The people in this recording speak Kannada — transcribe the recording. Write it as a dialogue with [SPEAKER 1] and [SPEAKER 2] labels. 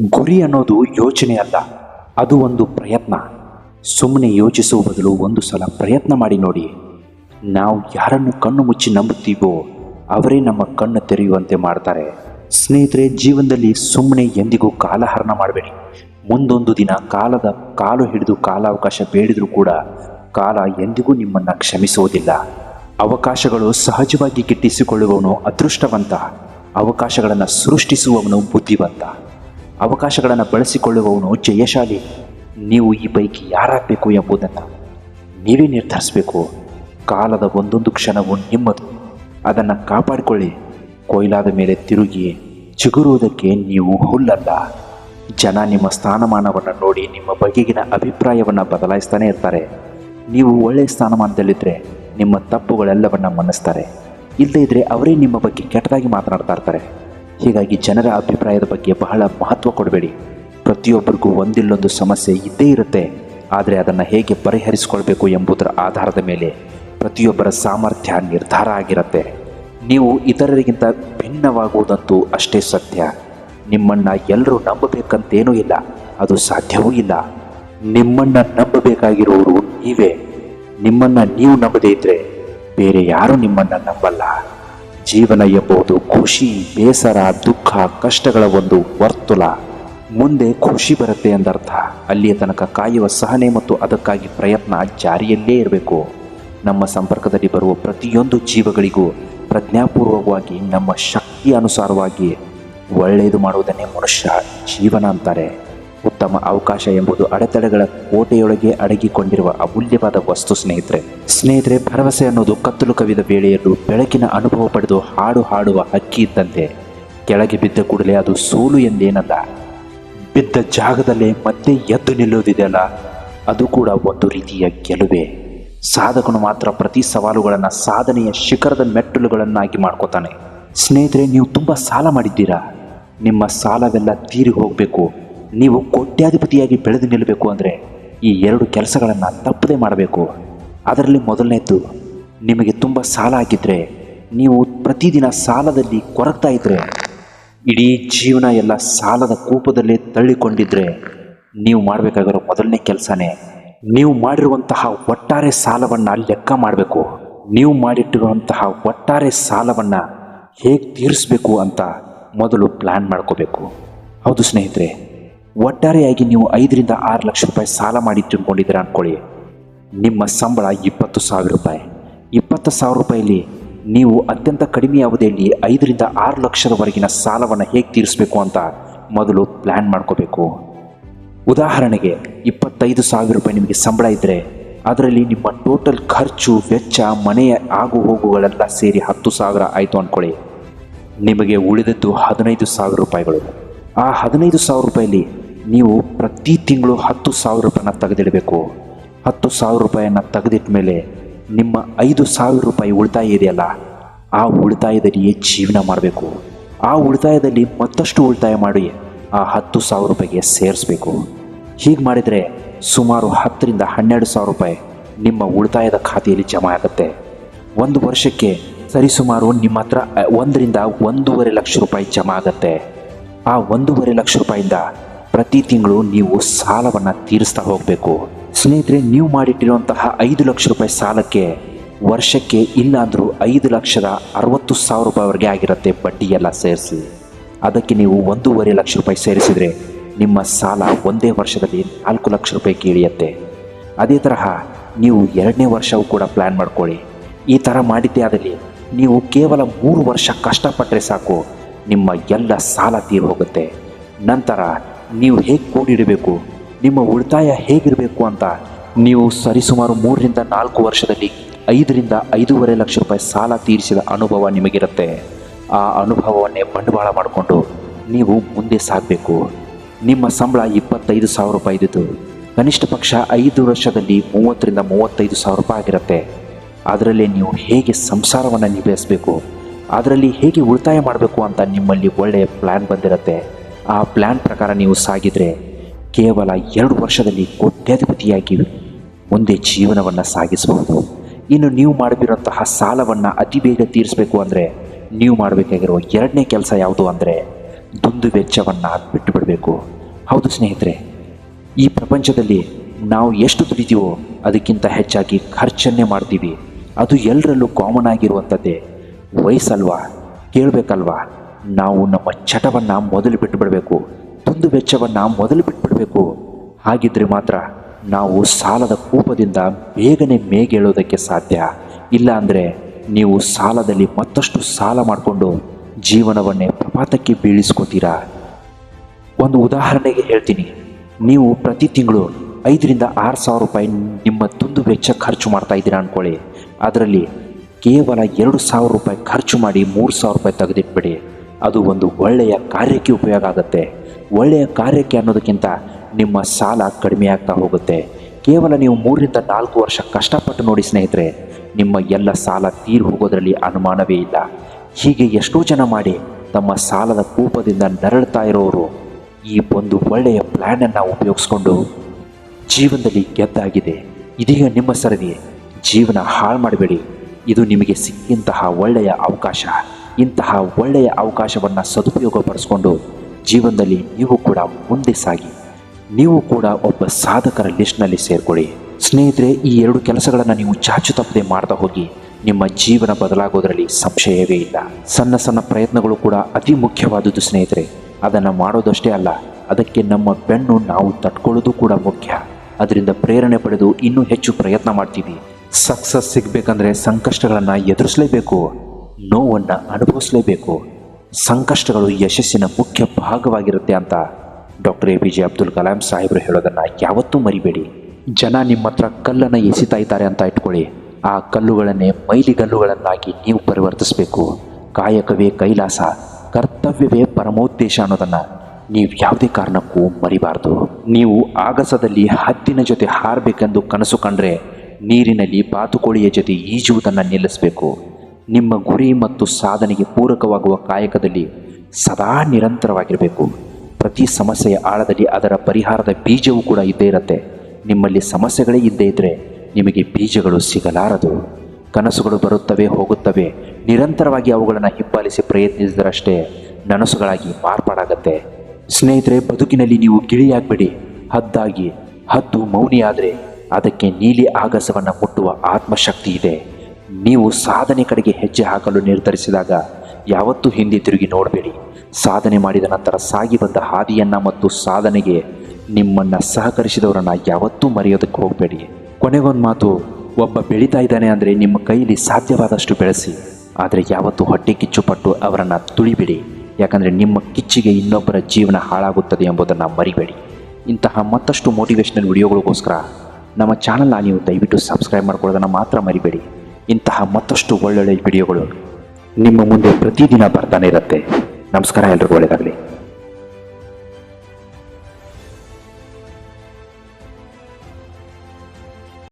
[SPEAKER 1] ಗುರಿ ಅನ್ನೋದು ಯೋಚನೆ ಅಲ್ಲ. ಅದು ಒಂದು ಪ್ರಯತ್ನ. ಸುಮ್ಮನೆ ಯೋಚಿಸುವ ಬದಲು ಒಂದು ಸಲ ಪ್ರಯತ್ನ ಮಾಡಿ ನೋಡಿ. ನಾವು ಯಾರನ್ನು ಕಣ್ಣು ಮುಚ್ಚಿ ನಂಬುತ್ತೀವೋ, ಅವರೇ ನಮ್ಮ ಕಣ್ಣು ತೆರೆಯುವಂತೆ ಮಾಡ್ತಾರೆ. ಸ್ನೇಹಿತರೆ, ಜೀವನದಲ್ಲಿ ಸುಮ್ಮನೆ ಎಂದಿಗೂ ಕಾಲಹರಣ ಮಾಡಬೇಡಿ. ಮುಂದೊಂದು ದಿನ ಕಾಲದ ಕಾಲು ಹಿಡಿದು ಕಾಲಾವಕಾಶ ಬೇಡಿದರೂ ಕೂಡ ಕಾಲ ಎಂದಿಗೂ ನಿಮ್ಮನ್ನು ಕ್ಷಮಿಸುವುದಿಲ್ಲ. ಅವಕಾಶಗಳು ಸಹಜವಾಗಿ ಗಿಟ್ಟಿಸಿಕೊಳ್ಳುವವನು ಅದೃಷ್ಟವಂತ. ಅವಕಾಶಗಳನ್ನು ಸೃಷ್ಟಿಸುವವನು ಬುದ್ಧಿವಂತ. ಅವಕಾಶಗಳನ್ನು ಬಳಸಿಕೊಳ್ಳುವವನು ಜಯಶಾಲಿ. ನೀವು ಈ ಪೈಕಿ ಯಾರಾಗಬೇಕು ಎಂಬುದನ್ನು ನೀವೇ ನಿರ್ಧರಿಸಬೇಕು. ಕಾಲದ ಒಂದೊಂದು ಕ್ಷಣವು ನಿಮ್ಮದು. ಅದನ್ನು ಕಾಪಾಡಿಕೊಳ್ಳಿ. ಕೊಯ್ಲಾದ ಮೇಲೆ ತಿರುಗಿ ಚಿಗುರುವುದಕ್ಕೆ ನೀವು ಹುಲ್ಲಲ್ಲ. ಜನ ನಿಮ್ಮ ಸ್ಥಾನಮಾನವನ್ನು ನೋಡಿ ನಿಮ್ಮ ಬಗೆಗಿನ ಅಭಿಪ್ರಾಯವನ್ನು ಬದಲಾಯಿಸ್ತಾನೆ ಇರ್ತಾರೆ. ನೀವು ಒಳ್ಳೆಯ ಸ್ಥಾನಮಾನದಲ್ಲಿದ್ದರೆ ನಿಮ್ಮ ತಪ್ಪುಗಳೆಲ್ಲವನ್ನು ಮನ್ನಿಸ್ತಾರೆ ಇಲ್ಲದೇ ಇದ್ದರೆ ಅವರೇ ನಿಮ್ಮ ಬಗ್ಗೆ ಕೆಟ್ಟದಾಗಿ ಮಾತನಾಡ್ತಾ ಇರ್ತಾರೆ. ಹೀಗಾಗಿ ಜನರ ಅಭಿಪ್ರಾಯದ ಬಗ್ಗೆ ಬಹಳ ಮಹತ್ವ ಕೊಡಬೇಡಿ. ಪ್ರತಿಯೊಬ್ಬರಿಗೂ ಒಂದಿಲ್ಲೊಂದು ಸಮಸ್ಯೆ ಇದ್ದೇ ಇರುತ್ತೆ. ಆದರೆ ಅದನ್ನು ಹೇಗೆ ಪರಿಹರಿಸಿಕೊಳ್ಬೇಕು ಎಂಬುದರ ಆಧಾರದ ಮೇಲೆ ಪ್ರತಿಯೊಬ್ಬರ ಸಾಮರ್ಥ್ಯ ನಿರ್ಧಾರ ಆಗಿರುತ್ತೆ. ನೀವು ಇತರರಿಗಿಂತ ಭಿನ್ನವಾಗುವುದಂತೂ ಅಷ್ಟೇ ಸತ್ಯ. ನಿಮ್ಮನ್ನು ಎಲ್ಲರೂ ನಂಬಬೇಕಂತೇನೂ ಇಲ್ಲ. ಅದು ಸಾಧ್ಯವೂ ಇಲ್ಲ. ನಿಮ್ಮನ್ನ ನಂಬಬೇಕಾಗಿರುವವರು ನೀವೇ. ನಿಮ್ಮನ್ನ ನೀವು ನಂಬದೇ ಇದ್ದರೆ ಬೇರೆ ಯಾರೂ ನಿಮ್ಮನ್ನ ನಂಬಲ್ಲ. ಜೀವನ ಎಂಬುದು ಖುಷಿ, ಬೇಸರ, ದುಃಖ, ಕಷ್ಟಗಳ ಒಂದು ವರ್ತುಲ. ಮುಂದೆ ಖುಷಿ ಬರುತ್ತೆ ಎಂದರ್ಥ. ಅಲ್ಲಿಯ ತನಕ ಕಾಯುವ ಸಹನೆ ಮತ್ತು ಅದಕ್ಕಾಗಿ ಪ್ರಯತ್ನ ಜಾರಿಯಲ್ಲೇ ಇರಬೇಕು. ನಮ್ಮ ಸಂಪರ್ಕದಲ್ಲಿ ಬರುವ ಪ್ರತಿಯೊಂದು ಜೀವಗಳಿಗೂ ಪ್ರಜ್ಞಾಪೂರ್ವಕವಾಗಿ ನಮ್ಮ ಶಕ್ತಿ ಅನುಸಾರವಾಗಿ ಒಳ್ಳೆಯದು ಮಾಡುವುದನ್ನೇ ಮನುಷ್ಯ ಜೀವನ ಅಂತಾರೆ. ಉತ್ತಮ ಅವಕಾಶ ಎಂಬುದು ಅಡೆತಡೆಗಳ ಕೋಟೆಯೊಳಗೆ ಅಡಗಿಕೊಂಡಿರುವ ಅಮೂಲ್ಯವಾದ ವಸ್ತು ಸ್ನೇಹಿತರೆ. ಸ್ನೇಹಿತರೆ, ಭರವಸೆ ಅನ್ನೋದು ಕತ್ತಲು ಕವಿದ ವೇಳೆಯಲ್ಲೂ ಬೆಳಕಿನ ಅನುಭವ ಪಡೆದು ಹಾಡು ಹಾಡುವ ಹಕ್ಕಿ ಇದ್ದಂತೆ. ಕೆಳಗೆ ಬಿದ್ದ ಕೂಡಲೇ ಅದು ಸೋಲು ಎಂದೇನಲ್ಲ. ಬಿದ್ದ ಜಾಗದಲ್ಲೇ ಮತ್ತೆ ಎದ್ದು ನಿಲ್ಲುವುದಿದೆಯಲ್ಲ ಅದು ಕೂಡ ಒಂದು ರೀತಿಯ ಗೆಲುವೆ. ಸಾಧಕನು ಮಾತ್ರ ಪ್ರತಿ ಸವಾಲುಗಳನ್ನು ಸಾಧನೆಯ ಶಿಖರದ ಮೆಟ್ಟಲುಗಳನ್ನಾಗಿ ಮಾಡ್ಕೋತಾನೆ. ಸ್ನೇಹಿತರೆ, ನೀವು ತುಂಬ ಸಾಲ ಮಾಡಿದ್ದೀರಾ? ನಿಮ್ಮ ಸಾಲವೆಲ್ಲ ತೀರಿ ಹೋಗಬೇಕು. ನೀವು ಕೋಟ್ಯಾಧಿಪತಿಯಾಗಿ ಬೆಳೆದು ನಿಲ್ಲಬೇಕು ಅಂದರೆ ಈ ಎರಡು ಕೆಲಸಗಳನ್ನು ತಪ್ಪದೇ ಮಾಡಬೇಕು. ಅದರಲ್ಲಿ ಮೊದಲನೇದ್ದು, ನಿಮಗೆ ತುಂಬ ಸಾಲ ಹಾಕಿದರೆ ನೀವು ಪ್ರತಿದಿನ ಸಾಲದಲ್ಲಿ ಕೊರಗ್ತಾ ಇದ್ದರೆ ಇಡೀ ಜೀವನ ಎಲ್ಲ ಸಾಲದ ಕೂಪದಲ್ಲೇ ತಳ್ಳಿಕೊಂಡಿದ್ದರೆ ನೀವು ಮಾಡಬೇಕಾಗಿರೋ ಮೊದಲನೇ ಕೆಲಸನೇ, ನೀವು ಮಾಡಿರುವಂತಹ ಒಟ್ಟಾರೆ ಸಾಲವನ್ನು ಲೆಕ್ಕ ಮಾಡಬೇಕು. ನೀವು ಮಾಡಿಟ್ಟಿರುವಂತಹ ಒಟ್ಟಾರೆ ಸಾಲವನ್ನು ಹೇಗೆ ತೀರಿಸಬೇಕು ಅಂತ ಮೊದಲು ಪ್ಲ್ಯಾನ್ ಮಾಡ್ಕೋಬೇಕು. ಹೌದು ಸ್ನೇಹಿತರೆ ಒಟ್ಟಾರೆಯಾಗಿ ನೀವು ಐದರಿಂದ ಆರು ಲಕ್ಷ ರೂಪಾಯಿ ಸಾಲ ಮಾಡಿ ತಿಳ್ಕೊಂಡಿದ್ದೀರ ಅಂದ್ಕೊಳ್ಳಿ. ನಿಮ್ಮ ಸಂಬಳ ಇಪ್ಪತ್ತು ಸಾವಿರ ರೂಪಾಯಿ. ಇಪ್ಪತ್ತು ಸಾವಿರ ರೂಪಾಯಿಲಿ ನೀವು ಅತ್ಯಂತ ಕಡಿಮೆ ಅವಧಿಯಲ್ಲಿ ಐದರಿಂದ ಆರು ಲಕ್ಷದವರೆಗಿನ ಸಾಲವನ್ನು ಹೇಗೆ ತೀರಿಸಬೇಕು ಅಂತ ಮೊದಲು ಪ್ಲ್ಯಾನ್ ಮಾಡ್ಕೋಬೇಕು. ಉದಾಹರಣೆಗೆ, ಇಪ್ಪತ್ತೈದು ಸಾವಿರ ರೂಪಾಯಿ ನಿಮಗೆ ಸಂಬಳ ಇದ್ದರೆ ಅದರಲ್ಲಿ ನಿಮ್ಮ ಟೋಟಲ್ ಖರ್ಚು, ವೆಚ್ಚ ಮನೆಯ ಆಗು ಹೋಗುಗಳೆಲ್ಲ ಸೇರಿ ಹತ್ತು ಸಾವಿರ ಆಯಿತು ಅಂದ್ಕೊಳ್ಳಿ. ನಿಮಗೆ ಉಳಿದದ್ದು ಹದಿನೈದು ಸಾವಿರ ರೂಪಾಯಿಗಳು. ಆ ಹದಿನೈದು ಸಾವಿರ ರೂಪಾಯಿಲಿ ನೀವು ಪ್ರತಿ ತಿಂಗಳು ಹತ್ತು ಸಾವಿರ ರೂಪಾಯಿನ ತೆಗೆದಿಡಬೇಕು. ಹತ್ತು ಸಾವಿರ ರೂಪಾಯಿಯನ್ನು ತೆಗೆದಿಟ್ಟ ಮೇಲೆ ನಿಮ್ಮ ಐದು ಸಾವಿರ ರೂಪಾಯಿ ಉಳಿತಾಯ ಇದೆಯಲ್ಲ, ಆ ಉಳಿತಾಯದಲ್ಲಿಯೇ ಜೀವನ ಮಾಡಬೇಕು? ಆ ಉಳಿತಾಯದಲ್ಲಿ ಮತ್ತಷ್ಟು ಉಳಿತಾಯ ಮಾಡಿ ಆ ಹತ್ತು ಸಾವಿರ ರೂಪಾಯಿಗೆ ಸೇರಿಸಬೇಕು. ಹೀಗೆ ಮಾಡಿದರೆ ಸುಮಾರು ಹತ್ತರಿಂದ ಹನ್ನೆರಡು ಸಾವಿರ ರೂಪಾಯಿ ನಿಮ್ಮ ಉಳಿತಾಯದ ಖಾತೆಯಲ್ಲಿ ಜಮಾ ಆಗುತ್ತೆ. ಒಂದು ವರ್ಷಕ್ಕೆ ಸರಿಸುಮಾರು ನಿಮ್ಮ ಹತ್ರ ಒಂದರಿಂದ ಒಂದೂವರೆ ಲಕ್ಷ ರೂಪಾಯಿ ಜಮಾ ಆಗುತ್ತೆ. ಆ ಒಂದೂವರೆ ಲಕ್ಷ ರೂಪಾಯಿಂದ ಪ್ರತಿ ತಿಂಗಳು ನೀವು ಸಾಲವನ್ನು ತೀರಿಸ್ತಾ ಹೋಗಬೇಕು. ಸ್ನೇಹಿತರೆ, ನೀವು ಮಾಡಿಟ್ಟಿರುವಂತಹ ಐದು ಲಕ್ಷ ರೂಪಾಯಿ ಸಾಲಕ್ಕೆ ವರ್ಷಕ್ಕೆ ಇಲ್ಲ ಅಂದರೂ ಐದು ಲಕ್ಷದ ಅರವತ್ತು ಸಾವಿರ ರೂಪಾಯಿವರೆಗೆ ಆಗಿರುತ್ತೆ ಬಡ್ಡಿಯೆಲ್ಲ ಸೇರಿಸಿ. ಅದಕ್ಕೆ ನೀವು ಒಂದೂವರೆ ಲಕ್ಷ ರೂಪಾಯಿ ಸೇರಿಸಿದರೆ ನಿಮ್ಮ ಸಾಲ ಒಂದೇ ವರ್ಷದಲ್ಲಿ ನಾಲ್ಕು ಲಕ್ಷ ರೂಪಾಯಿ ಇಳಿಯುತ್ತೆ ಅದೇ ತರಹ ನೀವು ಎರಡನೇ ವರ್ಷವೂ ಕೂಡ ಪ್ಲ್ಯಾನ್ ಮಾಡ್ಕೊಳ್ಳಿ. ಈ ಥರ ಮಾಡಿದ್ದೇ ಆದಲ್ಲಿ ನೀವು ಕೇವಲ ಮೂರು ವರ್ಷ ಕಷ್ಟಪಟ್ಟರೆ ಸಾಕು, ನಿಮ್ಮ ಎಲ್ಲ ಸಾಲ ತೀರಿ ಹೋಗುತ್ತೆ. ನಂತರ ನೀವು ಹೇಗೆ ಕೂಡಿಡಬೇಕು? ನಿಮ್ಮ ಉಳಿತಾಯ ಹೇಗಿರಬೇಕು ಅಂತ ನೀವು ಸರಿಸುಮಾರು ಮೂರರಿಂದ ನಾಲ್ಕು ವರ್ಷದಲ್ಲಿ ಐದರಿಂದ ಐದೂವರೆ ಲಕ್ಷ ರೂಪಾಯಿ ಸಾಲ ತೀರಿಸಿದ ಅನುಭವ ನಿಮಗಿರುತ್ತೆ. ಆ ಅನುಭವವನ್ನೇ ಬಂಡವಾಳ ಮಾಡಿಕೊಂಡು ನೀವು ಮುಂದೆ ಸಾಗಬೇಕು. ನಿಮ್ಮ ಸಂಬಳ ಇಪ್ಪತ್ತೈದು ಸಾವಿರ ರೂಪಾಯಿ ಇದ್ದಿದ್ದು, ಕನಿಷ್ಠ ಪಕ್ಷ ಐದು ವರ್ಷದಲ್ಲಿ ಮೂವತ್ತರಿಂದ ಮೂವತ್ತೈದು ಸಾವಿರ ರೂಪಾಯಿ ಆಗಿರುತ್ತೆ. ಅದರಲ್ಲಿ ನೀವು ಹೇಗೆ ಸಂಸಾರವನ್ನು ನಿಭಾಯಿಸಬೇಕು? ಅದರಲ್ಲಿ ಹೇಗೆ ಉಳಿತಾಯ ಮಾಡಬೇಕು ಅಂತ ನಿಮ್ಮಲ್ಲಿ ಒಳ್ಳೆಯ ಪ್ಲ್ಯಾನ್ ಬಂದಿರುತ್ತೆ. ಆ ಪ್ಲ್ಯಾನ್ ಪ್ರಕಾರ ನೀವು ಸಾಗಿದರೆ ಕೇವಲ ಎರಡು ವರ್ಷದಲ್ಲಿ ಕೋಟ್ಯಾಧಿಪತಿಯಾಗಿ ಮುಂದೆ ಜೀವನವನ್ನು ಸಾಗಿಸಬಹುದು. ಇನ್ನು ನೀವು ಮಾಡಬಿರೋಂತಹ ಸಾಲವನ್ನು ಅತಿ ಬೇಗ ತೀರಿಸಬೇಕು ಅಂದರೆ ನೀವು ಮಾಡಬೇಕಾಗಿರೋ ಎರಡನೇ ಕೆಲಸ ಯಾವುದು ಅಂದರೆ ದುಂದು ವೆಚ್ಚವನ್ನು ಬಿಟ್ಟು ಬಿಡಬೇಕು ಹೌದು ಸ್ನೇಹಿತರೆ, ಈ ಪ್ರಪಂಚದಲ್ಲಿ ನಾವು ಎಷ್ಟು ದುಡಿತೀವೋ ಅದಕ್ಕಿಂತ ಹೆಚ್ಚಾಗಿ ಖರ್ಚನ್ನೇ ಮಾಡ್ತೀವಿ. ಅದು ಎಲ್ಲರಲ್ಲೂ ಕಾಮನ್ ಆಗಿರುವಂಥದ್ದೇ ವಯಸ್ಸಲ್ವಾ? ಕೇಳಬೇಕಲ್ವಾ? ನಾವು ನಮ್ಮ ಚಟವನ್ನು ಮೊದಲು ಬಿಟ್ಟುಬಿಡಬೇಕು ತುಂದು ವೆಚ್ಚವನ್ನು ಮೊದಲು ಬಿಟ್ಟುಬಿಡಬೇಕು ಹಾಗಿದ್ರೆ ಮಾತ್ರ ನಾವು ಸಾಲದ ಕೂಪದಿಂದ ಬೇಗನೆ ಮೇಗೇಳೋದಕ್ಕೆ ಸಾಧ್ಯ. ಇಲ್ಲ ಅಂದರೆ ನೀವು ಸಾಲದಲ್ಲಿ ಮತ್ತಷ್ಟು ಸಾಲ ಮಾಡಿಕೊಂಡು ಜೀವನವನ್ನೇ ಪ್ರಪಾತಕ್ಕೆ ಬೀಳಿಸ್ಕೋತೀರಾ? ಒಂದು ಉದಾಹರಣೆಗೆ ಹೇಳ್ತೀನಿ. ನೀವು ಪ್ರತಿ ತಿಂಗಳು ಐದರಿಂದ ಆರು ಸಾವಿರ ರೂಪಾಯಿ ನಿಮ್ಮ ತುಂದು ವೆಚ್ಚ ಖರ್ಚು ಮಾಡ್ತಾ ಇದ್ದೀರಾ ಅಂದ್ಕೊಳ್ಳಿ ಅದರಲ್ಲಿ ಕೇವಲ ಎರಡು ಸಾವಿರ ರೂಪಾಯಿ ಖರ್ಚು ಮಾಡಿ ಮೂರು ಸಾವಿರ ರೂಪಾಯಿ ತೆಗೆದಿಟ್ಬಿಡಿ. ಅದು ಒಂದು ಒಳ್ಳೆಯ ಕಾರ್ಯಕ್ಕೆ ಉಪಯೋಗ ಆಗುತ್ತೆ. ಒಳ್ಳೆಯ ಕಾರ್ಯಕ್ಕೆ ಅನ್ನೋದಕ್ಕಿಂತ ನಿಮ್ಮ ಸಾಲ ಕಡಿಮೆ ಆಗ್ತಾ ಹೋಗುತ್ತೆ. ಕೇವಲ ನೀವು ಮೂರರಿಂದ ನಾಲ್ಕು ವರ್ಷ ಕಷ್ಟಪಟ್ಟು ನೋಡಿ ಸ್ನೇಹಿತರೆ, ನಿಮ್ಮ ಎಲ್ಲ ಸಾಲ ತೀರಿ ಹೋಗೋದರಲ್ಲಿ ಅನುಮಾನವೇ ಇಲ್ಲ. ಹೀಗೆ ಎಷ್ಟೋ ಜನ ಮಾಡಿ ತಮ್ಮ ಸಾಲದ ಕೂಪದಿಂದ ನರಳ್ತಾ ಇರೋರು ಈ ಒಂದು ಒಳ್ಳೆಯ ಪ್ಲ್ಯಾನನ್ನು ಉಪಯೋಗಿಸ್ಕೊಂಡು ಜೀವನದಲ್ಲಿ ಗೆದ್ದಾಗಿದೆ. ಇದೀಗ ನಿಮ್ಮ ಸರದಿ ಜೀವನ ಹಾಳು ಮಾಡಬೇಡಿ. ಇದು ನಿಮಗೆ ಸಿಕ್ಕಿಂತಹ ಒಳ್ಳೆಯ ಅವಕಾಶ. ಇಂತಹ ಒಳ್ಳೆಯ ಅವಕಾಶವನ್ನು ಸದುಪಯೋಗಪಡಿಸ್ಕೊಂಡು ಜೀವನದಲ್ಲಿ ನೀವು ಕೂಡ ಮುಂದೆ ಸಾಗಿ. ನೀವು ಕೂಡ ಒಬ್ಬ ಸಾಧಕರ ಲಿಸ್ಟ್ನಲ್ಲಿ ಸೇರಿಕೊಳ್ಳಿ. ಸ್ನೇಹಿತರೆ, ಈ ಎರಡು ಕೆಲಸಗಳನ್ನು ನೀವು ಚಾಚು ತಪ್ಪದೆ ಮಾಡ್ತಾ ಹೋಗಿ, ನಿಮ್ಮ ಜೀವನ ಬದಲಾಗೋದರಲ್ಲಿ ಸಂಶಯವೇ ಇಲ್ಲ. ಸಣ್ಣ ಸಣ್ಣ ಪ್ರಯತ್ನಗಳು ಕೂಡ ಅತಿ ಮುಖ್ಯವಾದುದು ಸ್ನೇಹಿತರೆ. ಅದನ್ನು ಮಾಡೋದಷ್ಟೇ ಅಲ್ಲ, ಅದಕ್ಕೆ ನಮ್ಮ ಬೆನ್ನು ನಾವು ತಟ್ಕೊಳ್ಳೋದು ಕೂಡ ಮುಖ್ಯ. ಅದರಿಂದ ಪ್ರೇರಣೆ ಪಡೆದು ಇನ್ನೂ ಹೆಚ್ಚು ಪ್ರಯತ್ನ ಮಾಡ್ತೀವಿ. ಸಕ್ಸಸ್ ಸಿಗಬೇಕಂದ್ರೆ ಸಂಕಷ್ಟಗಳನ್ನು ಎದುರಿಸಲೇಬೇಕು. ನೋವನ್ನು ಅನುಭವಿಸಲೇಬೇಕು. ಸಂಕಷ್ಟಗಳು ಯಶಸ್ಸಿನ ಮುಖ್ಯ ಭಾಗವಾಗಿರುತ್ತೆ ಅಂತ doctor A P J Abdul Kalam ಸಾಹೇಬರು ಹೇಳೋದನ್ನು ಯಾವತ್ತೂ ಮರಿಬೇಡಿ. ಜನ ನಿಮ್ಮ ಹತ್ರ ಕಲ್ಲನ್ನು ಎಸಿತಾ ಇದ್ದಾರೆ ಅಂತ ಇಟ್ಕೊಳ್ಳಿ. ಆ ಕಲ್ಲುಗಳನ್ನೇ ಮೈಲಿಗಲ್ಲುಗಳನ್ನಾಗಿ ನೀವು ಪರಿವರ್ತಿಸಬೇಕು. ಕಾಯಕವೇ ಕೈಲಾಸ, ಕರ್ತವ್ಯವೇ ಪರಮೋದ್ದೇಶ ಅನ್ನೋದನ್ನು ನೀವು ಯಾವುದೇ ಕಾರಣಕ್ಕೂ ಮರಿಬಾರ್ದು. ನೀವು ಆಗಸದಲ್ಲಿ ಹದ್ದಿನ ಜೊತೆ ಹಾರಬೇಕೆಂದು ಕನಸು ಕಂಡ್ರೆ ನೀರಿನಲ್ಲಿ ಬಾತುಕೋಳಿಯ ಜೊತೆ ಈಜುವುದನ್ನು ನಿಲ್ಲಿಸಬೇಕು. ನಿಮ್ಮ ಗುರಿ ಮತ್ತು ಸಾಧನೆಗೆ ಪೂರಕವಾಗುವ ಕಾಯಕದಲ್ಲಿ ಸದಾ ನಿರಂತರವಾಗಿರಬೇಕು. ಪ್ರತಿ ಸಮಸ್ಯೆಯ ಆಳದಲ್ಲಿ ಅದರ ಪರಿಹಾರದ ಬೀಜವೂ ಕೂಡ ಇದ್ದೇ ಇರುತ್ತೆ. ನಿಮ್ಮಲ್ಲಿ ಸಮಸ್ಯೆಗಳೇ ಇದ್ದೇ ಇದ್ದರೆ ನಿಮಗೆ ಬೀಜಗಳು ಸಿಗಲಾರದು. ಕನಸುಗಳು ಬರುತ್ತವೆ, ಹೋಗುತ್ತವೆ. ನಿರಂತರವಾಗಿ ಅವುಗಳನ್ನು ಹಿಂಬಾಲಿಸಿ ಪ್ರಯತ್ನಿಸಿದರಷ್ಟೇ ನನಸುಗಳಾಗಿ ಮಾರ್ಪಾಡಾಗತ್ತೆ. ಸ್ನೇಹಿತರೆ, ಬದುಕಿನಲ್ಲಿ ನೀವು ಗಿಳಿಯಾಗಬೇಡಿ. ಹದ್ದಾಗಿ, ಹದ್ದು ಮೌನಿಯಾದರೆ ಅದಕ್ಕೆ ನೀಲಿ ಆಗಸವನ್ನು ಮುಟ್ಟುವ ಆತ್ಮಶಕ್ತಿ ಇದೆ. ನೀವು ಸಾಧನೆ ಕಡೆಗೆ ಹೆಜ್ಜೆ ಹಾಕಲು ನಿರ್ಧರಿಸಿದಾಗ ಯಾವತ್ತೂ ಹಿಂದೆ ತಿರುಗಿ ನೋಡಬೇಡಿ. ಸಾಧನೆ ಮಾಡಿದ ನಂತರ ಸಾಗಿ ಬಂದ ಹಾದಿಯನ್ನು ಮತ್ತು ಸಾಧನೆಗೆ ನಿಮ್ಮನ್ನು ಸಹಕರಿಸಿದವರನ್ನು ಯಾವತ್ತೂ ಮರೆಯೋದಕ್ಕೆ ಹೋಗಬೇಡಿ. ಕೊನೆಗೊಂದು ಮಾತು, ಒಬ್ಬ ಬೆಳೀತಾ ಇದ್ದಾನೆ ಅಂದರೆ ನಿಮ್ಮ ಕೈಲಿ ಸಾಧ್ಯವಾದಷ್ಟು ಬೆಳೆಸಿ, ಆದರೆ ಯಾವತ್ತೂ ಹೊಟ್ಟೆ ಕಿಚ್ಚುಪಟ್ಟು ಅವರನ್ನು ತುಳಿಬೇಡಿ. ಯಾಕಂದರೆ ನಿಮ್ಮ ಕಿಚ್ಚಿಗೆ ಇನ್ನೊಬ್ಬರ ಜೀವನ ಹಾಳಾಗುತ್ತದೆ ಎಂಬುದನ್ನು ಮರಿಬೇಡಿ. ಇಂತಹ ಮತ್ತಷ್ಟು ಮೋಟಿವೇಶ್ನಲ್ ವಿಡಿಯೋಗಳಿಗೋಸ್ಕರ ನಮ್ಮ ಚಾನಲ್ನ ನೀವು ದಯವಿಟ್ಟು ಸಬ್ಸ್ಕ್ರೈಬ್ ಮಾಡ್ಕೊಳ್ಳೋದನ್ನು ಮಾತ್ರ ಮರಿಬೇಡಿ. ಇಂತಹ ಮತ್ತಷ್ಟು ಒಳ್ಳೊಳ್ಳೆ ವಿಡಿಯೋಗಳು ನಿಮ್ಮ ಮುಂದೆ ಪ್ರತಿದಿನ ಬರ್ತಾನೆ ಇರುತ್ತೆ. ನಮಸ್ಕಾರ ಎಲ್ರಿಗೂ ಒಳ್ಳೆಯದಾಗಲಿ